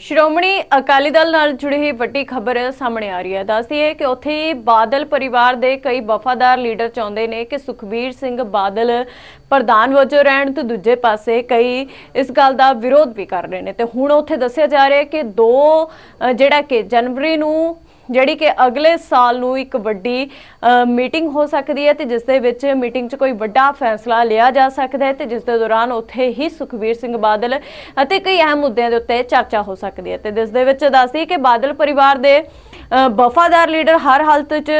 ਸ਼੍ਰੋਮਣੀ ਅਕਾਲੀ ਦਲ ਨਾਲ ਜੁੜੀ ਹੋਈ ਵੱਡੀ ਖਬਰ ਸਾਹਮਣੇ ਆ ਰਹੀ ਹੈ। ਦੱਸਦੀ ਹੈ ਕਿ ਉੱਥੇ ਹੀ ਬਾਦਲ ਪਰਿਵਾਰ ਦੇ ਕਈ ਵਫਾਦਾਰ ਲੀਡਰ ਚਾਹੁੰਦੇ ਨੇ ਕਿ ਸੁਖਬੀਰ ਸਿੰਘ ਬਾਦਲ ਪ੍ਰਧਾਨ ਵਜੋਂ ਰਹਿਣ ਤੇ ਦੂਜੇ ਪਾਸੇ ਕਈ ਇਸ ਗੱਲ ਦਾ ਵਿਰੋਧ ਵੀ ਕਰ ਰਹੇ ਨੇ। ਤੇ ਹੁਣ ਉੱਥੇ ਦੱਸਿਆ ਜਾ ਰਿਹਾ ਹੈ ਕਿ 2 ਜਿਹੜਾ ਕਿ ਜਨਵਰੀ ਨੂੰ ਜਿਹੜੀ ਕਿ ਅਗਲੇ ਸਾਲ ਨੂੰ ਇੱਕ ਵੱਡੀ ਮੀਟਿੰਗ ਹੋ ਸਕਦੀ ਹੈ ਤੇ ਜਿਸ ਦੇ ਵਿੱਚ ਮੀਟਿੰਗ 'ਚ ਕੋਈ ਵੱਡਾ ਫੈਸਲਾ ਲਿਆ ਜਾ ਸਕਦਾ ਹੈ ਤੇ ਜਿਸ ਦੇ ਦੌਰਾਨ ਉੱਥੇ ਹੀ ਸੁਖਬੀਰ ਸਿੰਘ ਬਾਦਲ ਅਤੇ ਕਈ ਅਹਿਮ ਮੁੱਦਿਆਂ ਦੇ ਉੱਤੇ ਚਰਚਾ ਹੋ ਸਕਦੀ ਹੈ ਤੇ ਜਿਸ ਦੇ ਵਿੱਚ ਦੱਸਦੀ ਕਿ ਬਾਦਲ ਪਰਿਵਾਰ ਦੇ ਵਫਾਦਾਰ ਲੀਡਰ ਹਰ ਹਾਲਤ 'ਚ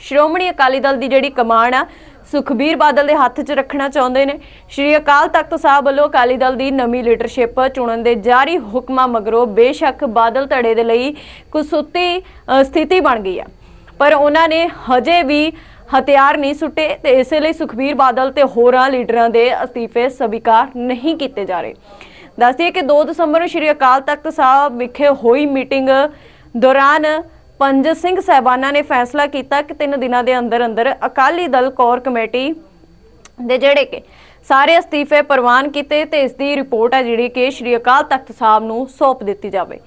ਸ਼੍ਰੋਮਣੀ ਅਕਾਲੀ ਦਲ ਦੀ ਜਿਹੜੀ ਕਮਾਨ ਆ ਸੁਖਬੀਰ ਬਾਦਲ ਦੇ ਹੱਥ 'ਚ ਰੱਖਣਾ ਚਾਹੁੰਦੇ ਨੇ। ਸ਼੍ਰੀ ਅਕਾਲ ਤਖਤ ਸਾਹਿਬ ਵੱਲੋਂ ਅਕਾਲੀ ਦਲ ਦੀ ਨਵੀਂ ਲੀਡਰਸ਼ਿਪ ਚੁਣਨ ਦੇ ਜਾਰੀ ਹੁਕਮਾਂ ਮਗਰੋਂ ਬੇਸ਼ੱਕ ਬਾਦਲ ਧੜੇ ਦੇ ਲਈ ਕੁਸੁੱਤੀ ਸਥਿਤੀ ਬਣ ਗਈ ਆ। ਪਰ ਉਹਨਾਂ ਨੇ ਹਜੇ ਵੀ ਹਥਿਆਰ ਨਹੀਂ ਸੁੱਟੇ ਤੇ ਇਸੇ ਲਈ ਸੁਖਬੀਰ ਬਾਦਲ ਤੇ ਹੋਰਾਂ ਲੀਡਰਾਂ ਦੇ ਅਸਤੀਫੇ ਸਵੀਕਾਰ ਨਹੀਂ ਕੀਤੇ ਜਾ ਰਹੇ। ਦੱਸਦੀਏ ਕਿ 2 ਦਸੰਬਰ ਨੂੰ ਸ਼੍ਰੀ ਅਕਾਲ ਤਖਤ ਸਾਹਿਬ ਵਿਖੇ ਹੋਈ ਮੀਟਿੰਗ ਦੌਰਾਨ ਪੰਜ ਸਿੰਘ ਸਹਿਬਾਨਾਂ ਨੇ ਫੈਸਲਾ ਕੀਤਾ ਕਿ ਤਿੰਨ ਦਿਨਾਂ ਦੇ ਅੰਦਰ ਅੰਦਰ ਅਕਾਲੀ ਦਲ ਕੋਰ ਕਮੇਟੀ ਦੇ ਜਿਹੜੇ ਕਿ ਸਾਰੇ ਅਸਤੀਫੇ ਪ੍ਰਵਾਨ ਕੀਤੇ ਤੇ ਇਸ ਦੀ ਰਿਪੋਰਟ ਹੈ ਜਿਹੜੀ ਕਿ ਸ਼੍ਰੀ ਅਕਾਲ ਤਖਤ ਸਾਹਿਬ ਨੂੰ ਸੌਂਪ ਦਿੱਤੀ ਜਾਵੇ।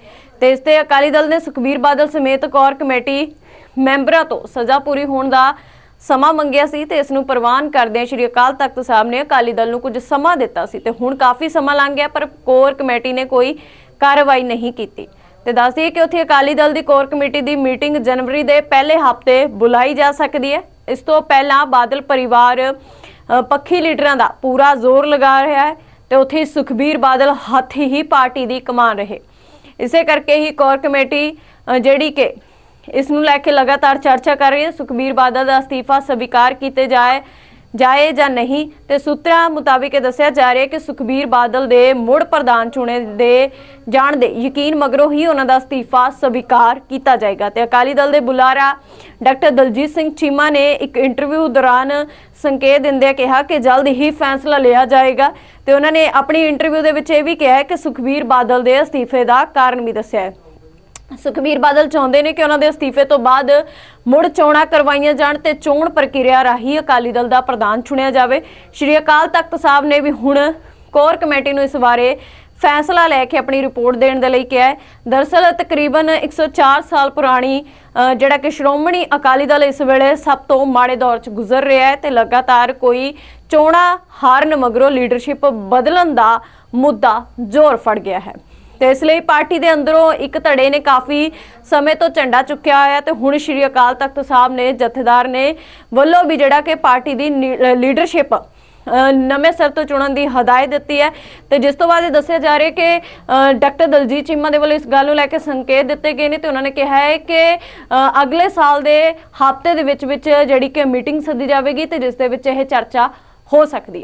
ਤੇ ਇਸ ਤੇ ਅਕਾਲੀ ਦਲ ਨੇ ਸੁਖਬੀਰ ਬਾਦਲ ਸਮੇਤ ਕੋਰ ਕਮੇਟੀ ਮੈਂਬਰਾਂ ਤੋਂ ਸਜ਼ਾ ਪੂਰੀ ਹੋਣ ਦਾ ਸਮਾਂ ਮੰਗਿਆ ਸੀ ਤੇ ਇਸ ਨੂੰ ਪ੍ਰਵਾਨ ਕਰਦਿਆਂ ਸ਼੍ਰੀ ਅਕਾਲ ਤਖਤ ਸਾਹਿਬ ਨੇ ਅਕਾਲੀ ਦਲ ਨੂੰ ਕੁਝ ਸਮਾਂ ਦਿੱਤਾ ਸੀ ਤੇ ਹੁਣ ਕਾਫੀ ਸਮਾਂ ਲੰਘ ਗਿਆ ਪਰ ਕੋਰ ਕਮੇਟੀ ਨੇ ਕੋਈ ਕਾਰਵਾਈ ਨਹੀਂ ਕੀਤੀ। ਤੇ ਦੱਸ ਦਈਏ ਕਿ ਉੱਥੇ ਅਕਾਲੀ ਦਲ ਦੀ ਕੋਰ ਕਮੇਟੀ ਦੀ ਮੀਟਿੰਗ ਜਨਵਰੀ ਦੇ ਪਹਿਲੇ ਹਫ਼ਤੇ ਬੁਲਾਈ ਜਾ ਸਕਦੀ ਹੈ। ਇਸ ਤੋਂ ਪਹਿਲਾਂ ਬਾਦਲ ਪਰਿਵਾਰ ਪੱਖੀ ਲੀਡਰਾਂ ਦਾ ਪੂਰਾ ਜ਼ੋਰ ਲਗਾ ਰਿਹਾ ਹੈ ਤੇ ਉੱਥੇ ਸੁਖਬੀਰ ਬਾਦਲ ਹੱਥ ਹੀ ਪਾਰਟੀ ਦੀ ਕਮਾਨ ਰਹੇ। ਇਸੇ ਕਰਕੇ ਹੀ ਕੋਰ ਕਮੇਟੀ ਜਿਹੜੀ ਕਿ ਇਸ ਨੂੰ ਲੈ ਕੇ ਲਗਾਤਾਰ ਚਰਚਾ ਕਰ ਰਹੀ ਹੈ। ਸੁਖਬੀਰ ਬਾਦਲ ਦਾ ਅਸਤੀਫਾ ਸਵੀਕਾਰ ਕੀਤੇ ਜਾਏ ਜਾਏ ਜਾਂ ਨਹੀਂ ਤੇ ਸੂਤਰਾਂ ਮੁਤਾਬਿਕ ਇਹ ਦੱਸਿਆ ਜਾ ਰਿਹਾ ਕਿ ਸੁਖਬੀਰ ਬਾਦਲ ਦੇ ਮੁੜ ਪ੍ਰਧਾਨ ਚੁਣੇ ਦੇ ਜਾਣ ਦੇ ਯਕੀਨ ਮਗਰੋਂ ਹੀ ਉਹਨਾਂ ਦਾ ਅਸਤੀਫਾ ਸਵੀਕਾਰ ਕੀਤਾ ਜਾਏਗਾ ਤੇ ਅਕਾਲੀ ਦਲ ਦੇ ਬੁਲਾਰਾ ਡਾਕਟਰ ਦਲਜੀਤ ਸਿੰਘ ਚੀਮਾ ਨੇ ਇੱਕ ਇੰਟਰਵਿਊ ਦੌਰਾਨ ਸੰਕੇਤ ਦਿੰਦਿਆਂ ਕਿਹਾ ਕਿ ਜਲਦ ਹੀ ਫੈਸਲਾ ਲਿਆ ਜਾਏਗਾ ਤੇ ਉਹਨਾਂ ਨੇ ਆਪਣੀ ਇੰਟਰਵਿਊ ਦੇ ਵਿੱਚ ਇਹ ਵੀ ਕਿਹਾ ਹੈ ਕਿ ਸੁਖਬੀਰ ਬਾਦਲ ਦੇ ਅਸਤੀਫੇ ਦਾ ਕਾਰਨ ਵੀ ਦੱਸਿਆ ਹੈ। ਸੁਖਬੀਰ ਬਾਦਲ ਚਾਹੁੰਦੇ ਨੇ ਕਿ ਉਹਨਾਂ ਦੇ ਅਸਤੀਫੇ ਤੋਂ ਬਾਅਦ ਮੁੜ ਚੋਣਾਂ ਕਰਵਾਈਆਂ ਜਾਣ ਤੇ ਚੋਣ ਪ੍ਰਕਿਰਿਆ ਰਾਹੀਂ ਅਕਾਲੀ ਦਲ ਦਾ ਪ੍ਰਧਾਨ ਚੁਣਿਆ ਜਾਵੇ। ਸ਼੍ਰੀ ਅਕਾਲ ਤਖਤ ਸਾਹਿਬ ਨੇ ਵੀ ਹੁਣ ਕੋਰ ਕਮੇਟੀ ਨੂੰ ਇਸ ਬਾਰੇ ਫੈਸਲਾ ਲੈ ਕੇ ਆਪਣੀ ਰਿਪੋਰਟ ਦੇਣ ਦੇ ਲਈ ਕਿਹਾ ਹੈ। ਦਰਸਲ ਤਕਰੀਬਨ 104 ਸਾਲ ਪੁਰਾਣੀ ਜਿਹੜਾ ਕਿ ਸ਼੍ਰੋਮਣੀ ਅਕਾਲੀ ਦਲ ਇਸ ਵੇਲੇ ਸਭ ਤੋਂ ਮਾੜੇ ਦੌਰ 'ਚ ਗੁਜ਼ਰ ਰਿਹਾ ਹੈ ਤੇ ਲਗਾਤਾਰ ਕੋਈ ਚੋਣਾਂ ਹਾਰਨ ਮਗਰੋਂ ਲੀਡਰਸ਼ਿਪ ਬਦਲਣ ਦਾ ਮੁੱਦਾ ਜ਼ੋਰ ਫੜ ਗਿਆ ਹੈ। ਤੇ ਇਸ ਲਈ ਪਾਰਟੀ ਦੇ ਅੰਦਰੋਂ ਇੱਕ ਧੜੇ ਨੇ ਕਾਫੀ ਸਮੇਂ ਤੋਂ ਝੰਡਾ ਚੁੱਕਿਆ ਹੋਇਆ ਤੇ ਹੁਣ ਸ਼੍ਰੀ ਅਕਾਲ ਤਖਤ ਸਾਹਿਬ ਨੇ, ਜਥੇਦਾਰ ਨੇ ਵੱਲੋਂ ਵੀ ਜਿਹੜਾ ਕਿ ਪਾਰਟੀ ਦੀ ਨੀ- ਲੀਡਰਸ਼ਿਪ ਨਵੇਂ ਸਿਰ ਤੋਂ ਚੁਣਨ ਦੀ ਹਦਾਇਤ ਦਿੱਤੀ ਹੈ। ਤੇ ਜਿਸ ਤੋਂ ਬਾਅਦ ਇਹ ਦੱਸਿਆ ਜਾ ਰਿਹਾ ਕਿ ਡਾਕਟਰ ਦਲਜੀਤ ਚੀਮਾ ਦੇ ਵੱਲੋਂ ਇਸ ਗੱਲ ਨੂੰ ਲੈ ਕੇ ਸੰਕੇਤ ਦਿੱਤੇ ਗਏ ਨੇ ਤੇ ਉਹਨਾਂ ਨੇ ਕਿਹਾ ਹੈ ਕਿ ਅਗਲੇ ਸਾਲ ਦੇ ਹਫ਼ਤੇ ਦੇ ਵਿੱਚ ਵਿੱਚ ਜਿਹੜੀ ਕਿ ਮੀਟਿੰਗ ਸੱਦੀ ਜਾਵੇਗੀ ਤੇ ਜਿਸ ਦੇ ਵਿੱਚ ਇਹ ਚਰਚਾ ਹੋ ਸਕਦੀ